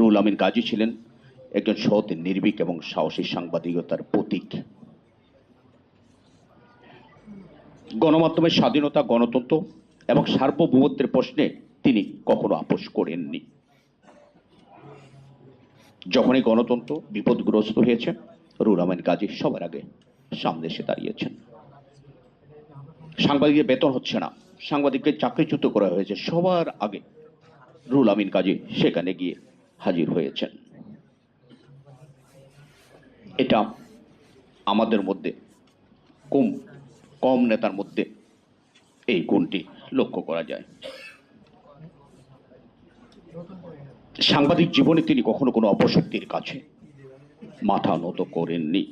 রুহুল আমিন গাজী ছিলেন একজন সৎ, নির্ভীক এবং সাহসী সাংবাদিকতার প্রতীক। গণমাধ্যমের স্বাধীনতা, গণতন্ত্র এবং সার্বভৌমত্বের প্রশ্নে তিনি কখনো আপোষ করেননি। যখনই গণতন্ত্র বিপদগ্রস্ত হয়েছে রুল আমিন গাজী সবার আগে সামনে এসে দাঁড়িয়েছেন। সাংবাদিকের বেতন হচ্ছে না সাংবাদিককে চাকরিচ্যুত করা হয়েছে সবার আগে। রুল আমিন কাজী সেখানে গিয়ে হাজির হয়েছেন। এটা আমাদের মধ্যে, কম কম নেতার মধ্যে এই গুণটি লক্ষ্য করা যায়। সাংবাদিক জীবনে তিনি কখনো কোনো অপশক্তির কাছে মাথা নত করেননি।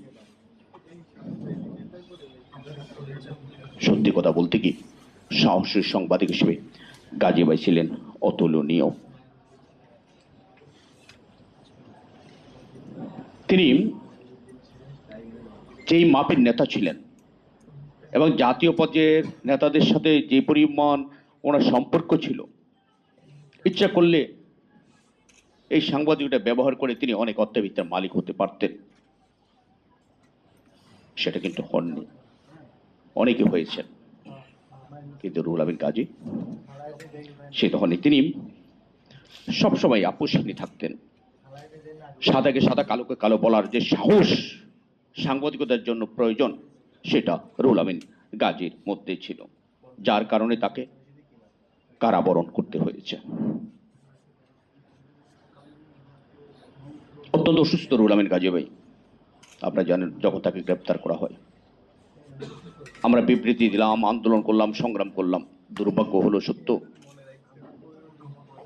সত্যি কথা বলতে কি, সাহসী সাংবাদিক হিসেবে গাজী ভাই ছিলেন অতুলনীয়। তিনি যেই মাপের নেতা ছিলেন এবং জাতীয় পর্যায়ের নেতাদের সাথে যে পরিমাণ ওনার সম্পর্ক ছিল, ইচ্ছা করলে এই সাংবাদিকটা ব্যবহার করে তিনি অনেক অত্যাবিত্তার মালিক হতে পারতেন। সেটা কিন্তু হননি। অনেকে হয়েছেন। কিন্তু রুহুল আমিন কাজী, সে তখন তিনি সবসময় আপোষহীন থাকতেন। সাদাকে সাদা, কালোকে কালো বলার যে সাহস সাংবাদিকতার জন্য প্রয়োজন, সেটা রুল আমিন গাজীর মধ্যে ছিল, যার কারণে তাকে কারাবরণ করতে হয়েছে। অত্যন্ত অসুস্থ রুল আমিন গাজী ভাই, আপনারা জানেন যখন তাকে গ্রেপ্তার করা হয়, আমরা বিবৃতি দিলাম, আন্দোলন করলাম, সংগ্রাম করলাম, দুর্ভাগ্য হলো সত্য,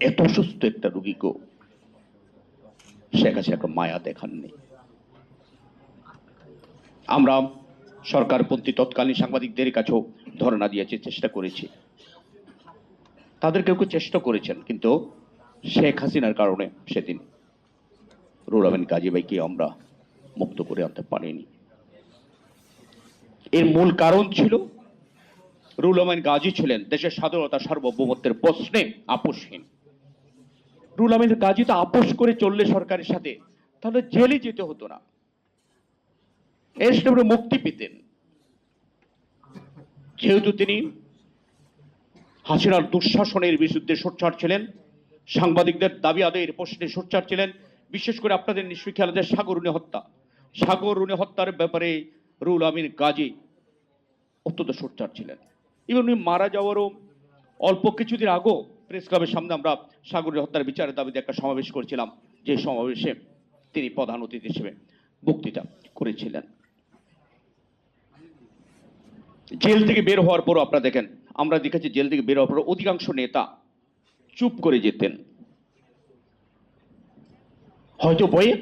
এত অসুস্থ একটা রুগীকেও শেখ হাসিনা একটা মায়া দেখাননি। আমরা সরকারপন্থী তৎকালীন সাংবাদিকদের কাছেও ধর্ণা দিয়েছি, চেষ্টা করেছি। তাদের কেউ কেউ চেষ্টা করেছেন, কিন্তু শেখ হাসিনার কারণে সেদিন রুরাবেন কাজীবাইকে আমরা মুক্ত করে আনতে পারিনি। এর মূল কারণ ছিল রুল আমিন গাজী ছিলেন দেশের স্বাধীনতা সার্বভৌমত্বের প্রশ্নে আপোষহীন। রুল আমিন গাজী তো আপোষ করে চললে সরকারের সাথে। তাহলে জেলে যেতে হতো না। এর মুক্তি পেতেন। যেহেতু তিনি হাসিনার দুঃশাসনের বিরুদ্ধে সোচ্চার ছিলেন, সাংবাদিকদের দাবি আদায়ের প্রশ্নে সোচ্চার ছিলেন, বিশেষ করে আপনাদের নিশ্চয়ই খেয়াল আছে সাগরুনি হত্যা সাগরুনি হত্যার ব্যাপারে রুল আমিন গাজী অত্যন্ত সোচ্চার ছিলেন। এবং উনি মারা যাওয়ারও অল্প কিছুদিন আগেও প্রেস ক্লাবের সামনে আমরা সাগরুনি হত্যার বিচারের দাবিতে একটা সমাবেশ করেছিলাম। যে সমাবেশে তিনি প্রধান অতিথি হিসেবে বক্তৃতা করেছিলেন। জেল থেকে বের হওয়ার পরও আপনারা দেখেন, আমরা দেখেছি জেল থেকে বের হওয়ার পর অধিকাংশ নেতা চুপ করে যেতেন। হয়তো বইয়ে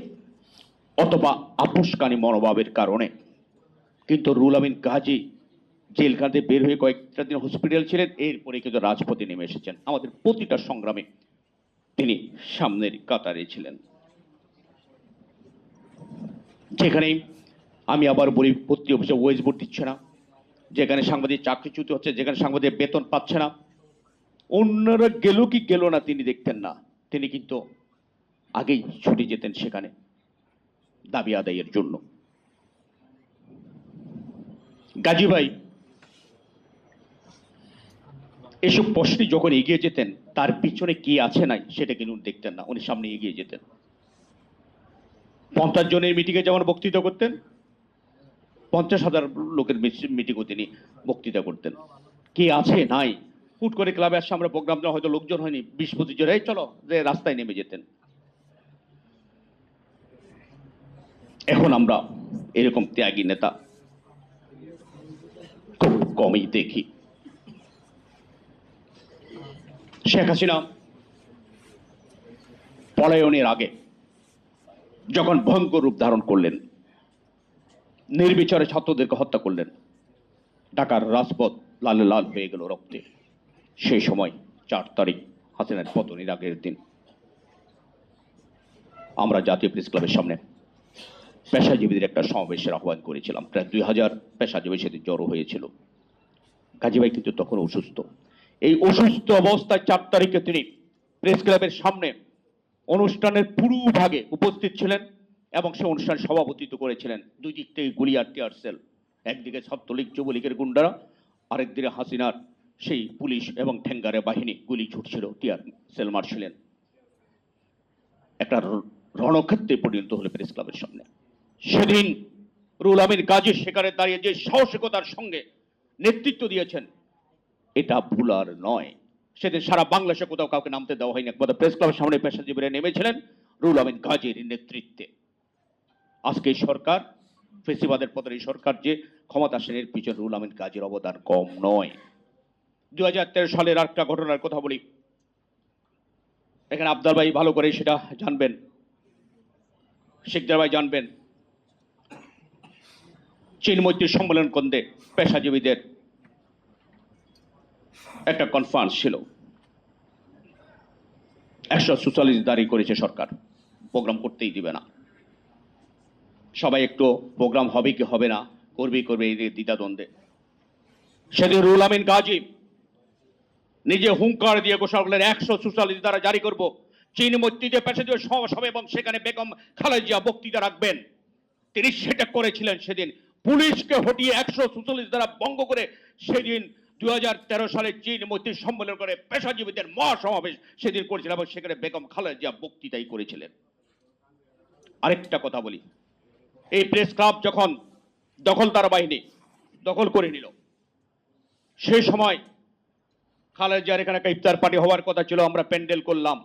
অথবা আপোষকানী মনোভাবের কারণে। কিন্তু রুল আমিন গাজী জেল কাঁদে বের হয়ে কয়েকটা দিন হসপিটাল ছিলেন, এরপরে কিন্তু রাজপথে নেমে এসেছেন। আমাদের প্রতিটা সংগ্রামে তিনি সামনের কাতারে ছিলেন। যেখানে আমি আবার বলি প্রতি অফিসে ওয়েজ বোর্ড দিচ্ছে না, যেখানে সাংবাদিক চাকরিচ্যুত হচ্ছে, যেখানে সাংবাদিক বেতন পাচ্ছে না। অন্যরা গেল কি গেল না তিনি দেখতেন না। তিনি কিন্তু আগেই ছুটে যেতেন সেখানে দাবি আদায়ের জন্য। গাজী ভাই এসব প্রশ্নে যখন এগিয়ে যেতেন, তার পিছনে কি আছে নাই, সেটা কিন্তু দেখতেন না। উনি সামনে এগিয়ে যেতেন। পঞ্চাশ জনের মিটিংয়ে যেমন বক্তৃতা করতেন, পঞ্চাশ হাজার লোকের মিটিংও তিনি বক্তৃতা করতেন। কি আছে নাই? হুট করে ক্লাবে আসছে আমরা প্রোগ্রাম হয়তো লোকজন হয়নি, বিশ পঁচিশ জন, এই চলো, যে রাস্তায় নেমে যেতেন। এখন আমরা এরকম ত্যাগী নেতা খুব কমই দেখি। শেখ হাসিনা পলায়নের আগে যখন ভয়ঙ্কর রূপ ধারণ করলেন, নির্বিচারে ছাত্রদেরকে হত্যা করলেন, ঢাকার রাজপথ লালে লাল হয়ে গেল রক্তে। সেই সময় চার তারিখ হাসিনার পতনের আগের দিন। আমরা জাতীয় প্রেস ক্লাবের সামনে পেশাজীবীদের একটা সমাবেশের আহ্বান করেছিলাম। প্রায় দুই হাজার পেশাজীবী সেদিন জড়ো হয়েছিল। কাজীভাই কিন্তু তখন অসুস্থ। এই অসুস্থ অবস্থায় চার তারিখে তিনি প্রেস ক্লাবের সামনে অনুষ্ঠানের পুরো ভাগে উপস্থিত ছিলেন এবং সে অনুষ্ঠান সভাপতিত্ব করেছিলেন। দুই দিক থেকে গুলি আর টিয়ার সেল, একদিকে ছাত্রলীগ, যুবলীগের গুন্ডারা, আরেকদিকে হাসিনার সেই পুলিশ এবং ঠেঙ্গারে বাহিনী গুলি ছুটছিল, টিয়ার সেল মারছিলেন। একটা রণক্ষেত্রে পরিণত হলো প্রেস ক্লাবের সামনে। সেদিন রুল আমিন কাজী সেখানে দাঁড়িয়ে যে সাহসিকতার সঙ্গে নেতৃত্ব দিয়েছেন এটা ভুলার নয়। সেদিন সারা বাংলাদেশে কোথাও কাউকে নামতে দেওয়া হয়নি। একমাত্র প্রেস ক্লাবের সামনে পেশাজীবীরা নেমেছিলেন রুল আমিন গাজীর নেতৃত্বে। আজকে সরকার, ফেসিবাদের পথের এই সরকার যে ক্ষমতাসীনের পিছনে রুল আমিন গাজীর অবদান কম নয়। দু সালের আরেকটা ঘটনার কথা বলি। এখানে আবদার ভাই ভালো করে সেটা জানবেন। শিকদার ভাই জানবেন। চীন মৈত্রী সম্মেলন কেন্দ্রে পেশাজীবীদের একটা কনফারেন্স ছিল। একশো সুচল্লিশ দাঁড়ি করেছে সরকার। প্রোগ্রাম করতেই দিবে না। সবাই একটু প্রোগ্রাম হবে কি হবে না করবেই করবে এই দ্বিধাদ্বন্দ্বে। সেদিন রুল আমিন গাজী নিজে হুঙ্কার দিয়ে ঘোষণা করলেন, একশো সুচল্লিশ দ্বারা জারি করব। চীন মৈত্রীতে পেশাজীবী সমাবেশ হবে এবং সেখানে বেগম খালেজিয়া বক্তৃতা রাখবেন। তিনি সেটা করেছিলেন সেদিন। পুলিশকে হটিয়ে একশো সুচল্লিশ দ্বারা ভঙ্গ করে সেদিন দুই হাজার তেরো সালে চীন মৈত্রী সম্মেলন করে পেশাজীবীদের মহাসমাবেশ সেদিন করেছিলেন এবং সেখানে বেগম খালেজিয়া বক্তৃতাই করেছিলেন। আরেকটা কথা বলি। এই প্রেস ক্লাব যখন দখলদার বাহিনী দখল করে নিল, সেই সময় খালেজিয়ার এখানে একটা ইফতার পার্টি হওয়ার কথা ছিল, আমরা প্যান্ডেল করলাম।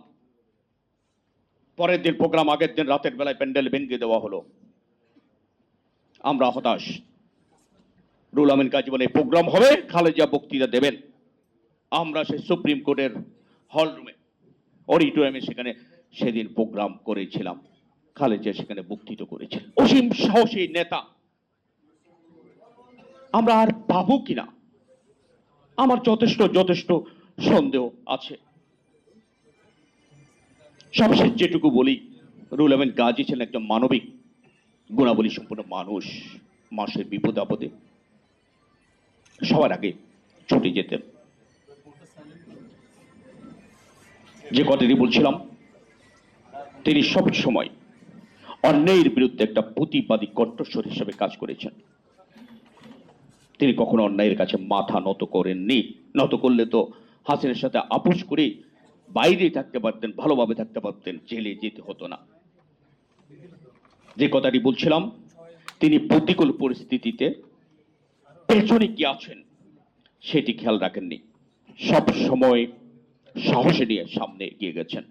পরের দিন প্রোগ্রাম আগের দিন রাতের বেলায় প্যান্ডেল ভেঙে দেওয়া হলো। আমরা হতাশ। রুল আমিন কাজী বলে প্রোগ্রাম হবে খালেজা বক্তৃতা দেবেন। আমরা সেই সুপ্রিম কোর্টের হল রুমে, অডিটোরিয়ামে সেখানে সেদিন প্রোগ্রাম করেছিলাম। খালেজিয়া সেখানে বক্তৃতা করেছিলেন অসীম সাহসী নেতা। আমরা আর পাবো কিনা? আমার যথেষ্ট যথেষ্ট সন্দেহ আছে। সবশেষ যেটুকু বলি, রুল আমিন গাজী ছিলেন একজন মানবিক গুণাবলী সম্পূর্ণ মানুষ মাসের বিপদ আপদে সবার আগে ছুটে যেতেন যে কথাটি বলছিলাম, তিনি সব সময় অন্যায়ের বিরুদ্ধে একটা প্রতিবাদী কণ্ঠস্বর হিসেবে কাজ করেছেন। তিনি কখনো অন্যায়ের কাছে মাথা নত করেননি। নত করলে তো হাসিনের সাথে আপোষ করে বাইরে থাকতে পারতেন, ভালোভাবে থাকতে পারতেন, জেলে যেতে হতো না। যে কথাটি বলছিলাম, তিনি প্রতিকূল পরিস্থিতিতে পেছনে কি আছেন সেটি খেয়াল রাখেননি। সব সময় সাহসে নিয়ে সামনে এগিয়ে গেছেন।